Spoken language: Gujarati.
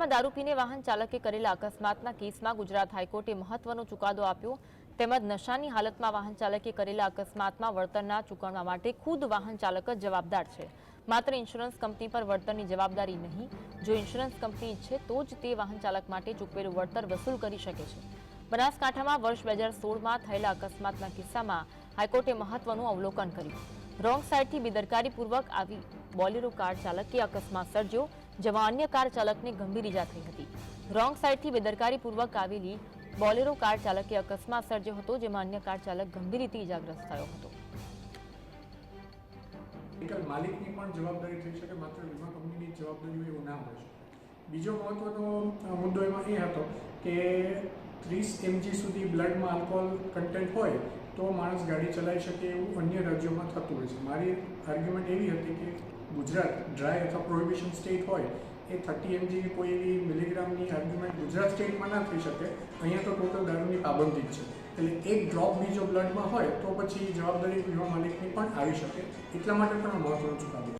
ગુજરાતમાં દારૂ પીને વાહન ચાલકે કરેલા અકસ્માતના કેસમાં ગુજરાત હાઈકોર્ટે મહત્વનો ચુકાદો આપ્યો. તેમજ નશાની હાલતમાં વાહન ચાલકે કરેલા અકસ્માતમાં વળતરના ચૂકવવા માટે ખુદ વાહન ચાલક જ જવાબદાર છે. માત્ર ઇન્સ્યોરન્સ કંપની પર વળતરની જવાબદારી નહીં, જો ઇન્સ્યોરન્સ કંપની ઈચ્છે તો જ તે વાહન ચાલક માટે ચૂકવેલું વળતર વસૂલ કરી શકે છે. બનાસકાંઠામાં વર્ષ બે હજાર સોળમાં થયેલા અકસ્માતના કિસ્સામાં હાઈકોર્ટે મહત્વનું અવલોકન કર્યું. રોંગ સાઈડથી બેદરકારીપૂર્વક આવી બોલેરો કાર ચાલકે અકસ્માત સર્જ્યો, જેમાં અન્ય કાર ચાલકને ગંભીર ઈજા થઈ હતી. રોંગ સાઈડથી બેદરકારીપૂર્વક આવેલી બોલેરો કાર ચાલકે અકસ્માત સર્જ્યો હતો, જેમાં અન્ય કાર ચાલક ગંભીર રીતે ઈજાગ્રસ્ત થયો હતો. માલિકની પણ જવાબદારી થઈ શકે, માત્ર વીમા કંપનીની જવાબદારી એવું ના હોય બીજો મહત્વનો મુદ્દો એમાં એ હતો કે ત્રીસ એમજી સુધી બ્લડમાં આલ્કોહોલ કન્ટેન્ટ હોય તો માણસ ગાડી ચલાવી શકે એવું અન્ય રાજ્યોમાં થતું હોય છે. મારી આર્ગ્યુમેન્ટ એવી હતી કે ગુજરાત ડ્રાય અથવા પ્રોહિબિશન સ્ટેટ હોય એ થર્ટી એમજી કોઈ એવી મિલીગ્રામની આર્ગ્યુમેન્ટ ગુજરાત સ્ટેટમાં ના થઈ શકે. અહીંયા તો ટોટલ દારૂની પાબંદી જ છે. એટલે એક ડ્રોપ બી જો બ્લડમાં હોય તો પછી જવાબદારી વીમા માલિકની પણ આવી શકે. એટલા માટે પણ મહત્વનું ચુકાદો